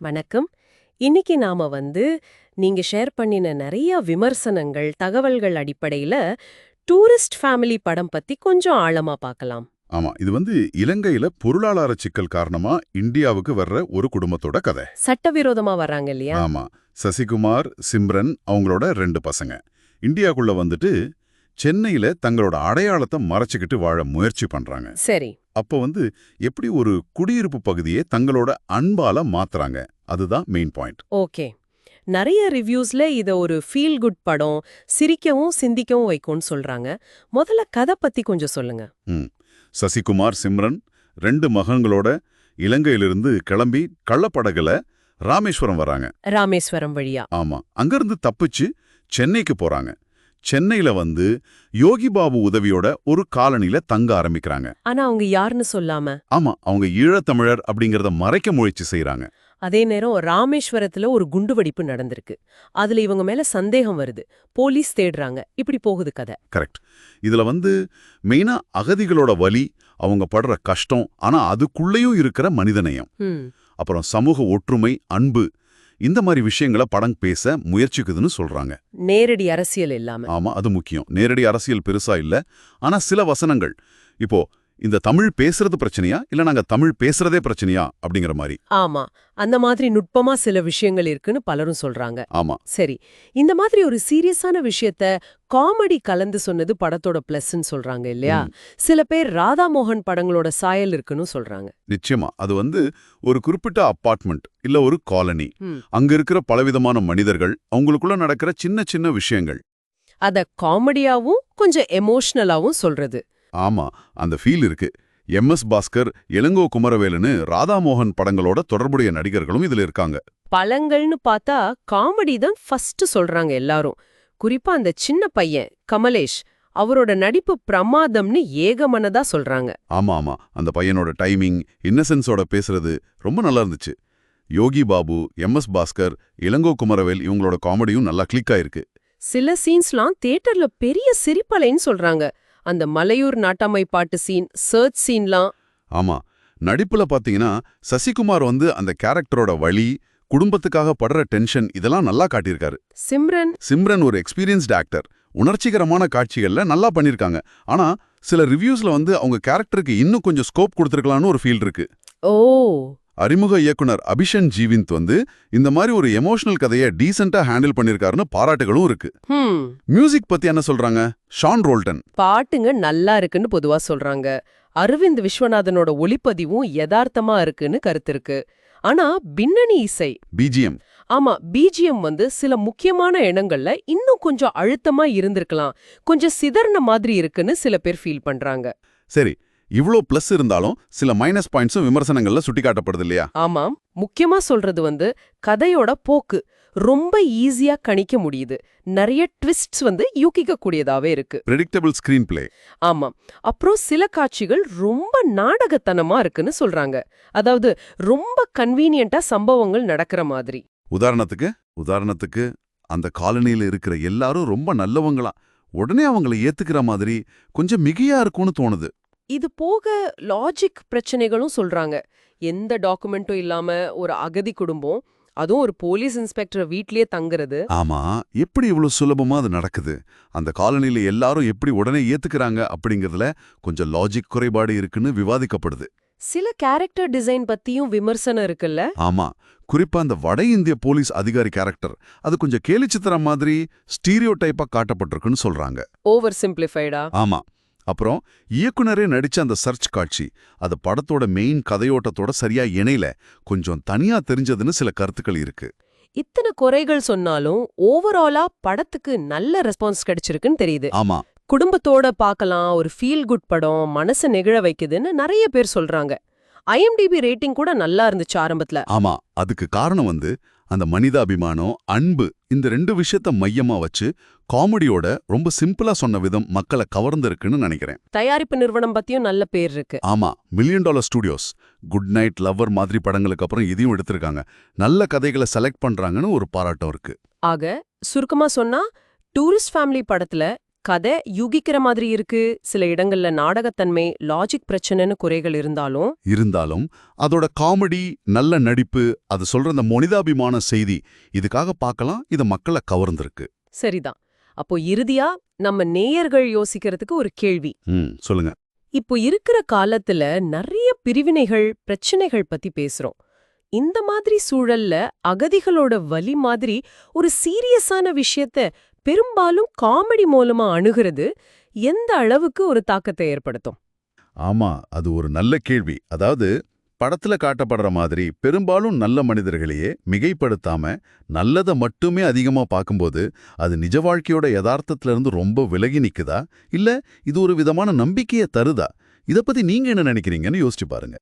வணக்கம். இன்னைக்கு நாம வந்து நீங்க ஷேர் பண்ணின நிறைய விமர்சனங்கள் தகவல்கள் அடிப்படையில டூரிஸ்ட் ஃபேமிலி படம் பத்தி கொஞ்சம் ஆழமா பார்க்கலாம். ஆமா இது வந்து இலங்கையில பொருளாதார சிக்கல் காரணமா இந்தியாவுக்கு வர்ற ஒரு குடும்பத்தோட கதை. சட்டவிரோதமா வர்றாங்க இல்லையா? ஆமா சசிகுமார் சிம்ரன் அவங்களோட ரெண்டு பசங்க. இந்தியாக்குள்ள வந்துட்டு சென்னையில தங்களோட அடையாளத்தை மறைச்சுக்கிட்டு வாழ முயற்சி பண்றாங்க. சரி. அப்போ வந்து எப்படி ஒரு குடியிருப்பு பகுதியை தங்களோட அன்பால மாத்துறாங்க? அதுதான் மெயின் பாயிண்ட் ஓகே. நிறைய ரிவ்யூஸ்ல இத ஒரு ஃபீல் குட் படம் சிரிக்கவும் சிந்திக்கவும் வைக்கும்னு சொல்றாங்க. முதல்ல கதை பத்தி கொஞ்சம் சொல்லுங்க. சசிகுமார் சிம்ரன் ரெண்டு மகன்களோட இலங்கையிலிருந்து கிளம்பி கள்ளப்படகுல ராமேஸ்வரம் வராங்க. ராமேஸ்வரம் வழியா. ஆமா. அங்கிருந்து தப்பிச்சு சென்னைக்கு போறாங்க. சென்னையில வந்து யோகி பாபு உதவியோட ஒரு காலனில தங்க ஆரம்பிக்கிறாங்க. ஆனா அவங்க யாருன்னு சொல்லாம? ஆமா அவங்க ஈழத்தமிழர் அப்படிங்கறத மறைக்க முயற்சி செய்றாங்க. அதே நேரம் ராமேஸ்வரத்துல ஒரு குண்டுவெடிப்பு நடந்திருக்கு. அதுல இவங்க மேல சந்தேகம் வருது. போலீஸ் தேடுறாங்க. இப்படி போகுது கதை. கரெக்ட் இதுல வந்து மெயினா அகதிகளோட வலி அவங்க படுற கஷ்டம் ஆனா அதுக்குள்ளேயும் இருக்கிற மனிதநேயம். அப்புறம் சமூக ஒற்றுமை அன்பு இந்த மாதிரி விஷயங்களை படம் பேச முயற்சிக்குதுன்னு சொல்றாங்க. நேரடி அரசியல் இல்லாம. ஆமா அது முக்கியம். நேரடி அரசியல் பெருசா இல்ல. ஆனா சில வசனங்கள். இப்போ இந்த தமிழ் பேசுறது பிரச்சனையா? இல்ல நாங்க தமிழ் பேசுறதே பிரச்சனையா? அப்படிங்கிற மாதிரி. ஆமா. அந்த மாதிரி நுட்பமா சில விஷயங்கள் இருக்குன்னு பலரும் சொல்றாங்க. ஆமா. சரி. இந்த மாதிரி ஒரு சீரியஸான விஷயத்த காமெடி கலந்து சொன்னது படத்தோட பிளஸ்ன்னு சொல்றாங்க இல்லையா? சில பேர் ராதா மோகன் படங்களோட சாயல் இருக்குன்னு சொல்றாங்க. நிச்சயமா. அது வந்து ஒரு குறிப்பிட்ட அப்பார்ட்மெண்ட் இல்ல ஒரு காலனி. அங்க இருக்கிற பலவிதமான மனிதர்கள் அவங்களுக்குள்ள நடக்கிற சின்ன சின்ன விஷயங்கள். அத காமெடியாவும் கொஞ்சம் எமோஷனலாவும் சொல்றது. ஆமா அந்த ஃபீல் இருக்கு. எம் எஸ் பாஸ்கர் இளங்கோ குமரவேலுன்னு ராதாமோகன் படங்களோட தொடர்புடைய நடிகர்களும் இதுல இருக்காங்க. பழங்கள்னு பார்த்தா காமெடி தான் ஃபர்ஸ்ட் சொல்றாங்க எல்லாரும். குறிப்பா அந்த சின்ன பையன் கமலேஷ் அவரோட நடிப்பு பிரமாதம்னு ஏகமனதா சொல்றாங்க. ஆமா ஆமா. அந்த பையனோட டைமிங் இன்னசென்ஸோட பேசுறது ரொம்ப நல்லா இருந்துச்சு. யோகி பாபு எம் எஸ் பாஸ்கர் இளங்கோ குமரவேல் இவங்களோட காமெடியும் நல்லா கிளிக் ஆயிருக்கு. சில சீன்ஸ்லாம் தியேட்டர்ல பெரிய சிரிப்பலைன்னு சொல்றாங்க. அந்த மலையூர் நாட்டாமை பாட்டு சீன் சர்ச் சீன்லாம் ஆமா. நடிப்புல பாத்தீங்கன்னா சசிகுமார் வந்து அந்த கேரக்டரோட வழி குடும்பத்துக்காக படுற டென்ஷன் இதெல்லாம் நல்லா காட்டியிருக்காரு. சிம்ரன்? சிம்ரன் ஒரு எக்ஸ்பீரியன்ஸ்ட் ஆக்டர் உணர்ச்சிகரமான காட்சிகள்ல நல்லா பண்ணிருக்காங்க ஆனா சில ரிவ்யூஸ்ல வந்து அவங்க கேரக்டருக்கு இன்னும் கொஞ்சம் ஸ்கோப் கொடுத்துருக்கலாம்னு ஒரு ஃபீல் இருக்கு. ஓ! அறிமுக இயக்குனர் அபிஷன் ஜீவிந்த் வந்து இந்த மாதிரி ஒரு எமோஷனல் கதையை டீசெண்டா ஹேண்டில் பண்ணிருக்காருன்னு பாராட்டுகளும் இருக்கு. மியூசிக் பத்தி என்ன சொல்றாங்க? ஷான் ரோல்டன் பாட்டுங்க நல்லா இருக்குன்னு பொதுவா சொல்றாங்க. அரவிந்த் விஸ்வநாதனோட ஒளிப்பதிவும் யதார்த்தமா இருக்குன்னு கருத்து இருக்கு. ஆனா பின்னணி இசை. பிஜிஎம் ஆமா பிஜிஎம் வந்து சில முக்கியமான இடங்கள்ல இன்னும் கொஞ்சம் அழுத்தமா இருந்திருக்கலாம். கொஞ்சம் சிதறன மாதிரி இருக்குன்னு சில பேர் ஃபீல் பண்றாங்க. சரி இவ்ளோ பிளஸ் இருந்தாலும் சில மைனஸ் பாயிண்ட்ஸும் விமர்சனங்கள்ல சுட்டிக்காட்டப்படுது இல்லையா ஆமாம். முக்கியமா சொல்றது வந்து கதையோட போக்கு ரொம்ப ஈஸியா கணிக்க முடியுது. நிறைய ட்விஸ்ட்ஸ் வந்து யூகிக்க கூடியதாவே இருக்கு. ப்ரெடிக்டபிள் ஸ்கிரீன் பிளே ஆமாம். அப்புறம் சில காட்சிகள் ரொம்ப நாடகத்தனமா இருக்குன்னு சொல்றாங்க. அதாவது ரொம்ப கன்வீனியன்ட்டா சம்பவங்கள் நடக்கிற மாதிரி. உதாரணத்துக்கு உதாரணத்துக்கு அந்த காலனியில இருக்கிற எல்லாரும் ரொம்ப நல்லவங்களா? உடனே அவங்கள ஏத்துக்கிற மாதிரி கொஞ்சம் மிகையா இருக்கும்னு தோணுது. இது போக லாஜிக் பிரச்சனைகளும் சொல்றாங்க. எந்த டாக்குமெண்ட்டும் இல்லாம ஒரு அகதி குடும்பம் அதுவும் ஒரு போலீஸ் இன்ஸ்பெக்டர் வீட்லயே தங்குறது. ஆமா எப்படி இவ்வளவு சுலபமா அது நடக்குது? அந்த காலனில எல்லாரும் எப்படி உடனே ஏத்துக்கறாங்க அப்படிங்கறதுல கொஞ்சம் லாஜிக் குறைபாடு இருக்குன்னு விவாதிக்கப்படுது. சில கேரக்டர் டிசைன் பத்தியும் விமர்சனம் இருக்குல்ல? ஆமா குறிப்பா அந்த வட இந்திய போலீஸ் அதிகாரி கேரக்டர் அது கொஞ்சம் கேலிச்சித்திரம் மாதிரி ஸ்டீரியோ டைப்பா காட்டப்பட்டிருக்குன்னு சொல்றாங்க. ஓவர் சிம்பிளிஃபைடா ஆமா அப்புறம் இயக்குனரே நடிச்ச அந்த சர்ச் காட்சி அது படத்தோட மெயின் கதையோட்டத்தோட சரியா இணையில. கொஞ்சம் தனியா தெரிஞ்சதுன்னு சில கருத்துக்கள் இருக்கு. இத்தனை குறைகள் சொன்னாலும் ஓவராலா படத்துக்கு நல்ல ரெஸ்பான்ஸ் கிடைச்சிருக்குன்னு தெரியுது. ஆமா. குடும்பத்தோட பார்க்கலாம் ஒரு ஃபீல் குட் படம் மனசை நெகிழ வைக்குதுன்னு நிறைய பேர் சொல்றாங்க. ஐஎம்டிபி ரேட்டிங் கூட நல்லா இருந்துச்சு ஆரம்பத்துல. ஆமா அதுக்கு காரணம் வந்து அந்த மனிதாபிமானம் அன்பு இந்த ரெண்டு விஷயத்த மையமா வச்சு காமெடியோட ரொம்ப சிம்பிளா சொன்ன விதம் மக்களை கவர்ந்திருக்குன்னு நினைக்கிறேன். தயாரிப்பு நிறுவனம் பத்தியும் நல்ல பேர் இருக்கு. ஆமா million dollar studios good night lover மாதிரி படங்களுக்கு அப்புறம் இதையும் எடுத்திருக்காங்க. நல்ல கதைகளை செலக்ட் பண்றாங்கன்னு ஒரு பாராட்டம் இருக்கு. ஆக சுருக்கமா சொன்னா டூரிஸ்ட் ஃபேமிலி படத்துல கதை யூகிக்கிற மாதிரி இருக்கு. சில இடங்கள்ல நாடகத்தன்மை லாஜிக் பிரச்சனைன்னு குறைகள் இருந்தாலும் இருந்தாலும் அதோட காமெடி நல்ல நடிப்பு அது சொல்ற அந்த மனிதாபிமான செய்தி இதுக்காக பார்க்கலாம். இது மக்களை கவர்ந்திருக்கு. சரிதான். அப்போ இறுதியா நம்ம நேயர்கள் யோசிக்கிறதுக்கு ஒரு கேள்வி. சொல்லுங்க. இப்போ இருக்கிற காலத்துல நிறைய பிரிவினைகள் பிரச்சனைகள் பத்தி பேசுறோம். இந்த மாதிரி சூழல்ல அகதிகளோட வலி மாதிரி ஒரு சீரியஸான விஷயத்த பெரும்பாலும் காமெடி மூலமா அணுகிறது எந்த அளவுக்கு ஒரு தாக்கத்தை ஏற்படுத்தும்? ஆமா அது ஒரு நல்ல கேள்வி. அதாவது படத்துல காட்டப்படுற மாதிரி பெரும்பாலும் நல்ல மனிதர்களையே மிகைப்படுத்தாம நல்லதை மட்டுமே அதிகமா பார்க்கும்போது அது நிஜ வாழ்க்கையோட யதார்த்தத்துல இருந்து ரொம்ப விலகி நிக்குதா? இல்ல இது ஒரு விதமான நம்பிக்கையை தருதா? இத பத்தி நீங்க என்ன நினைக்கிறீங்கன்னு யோசிச்சு பாருங்க.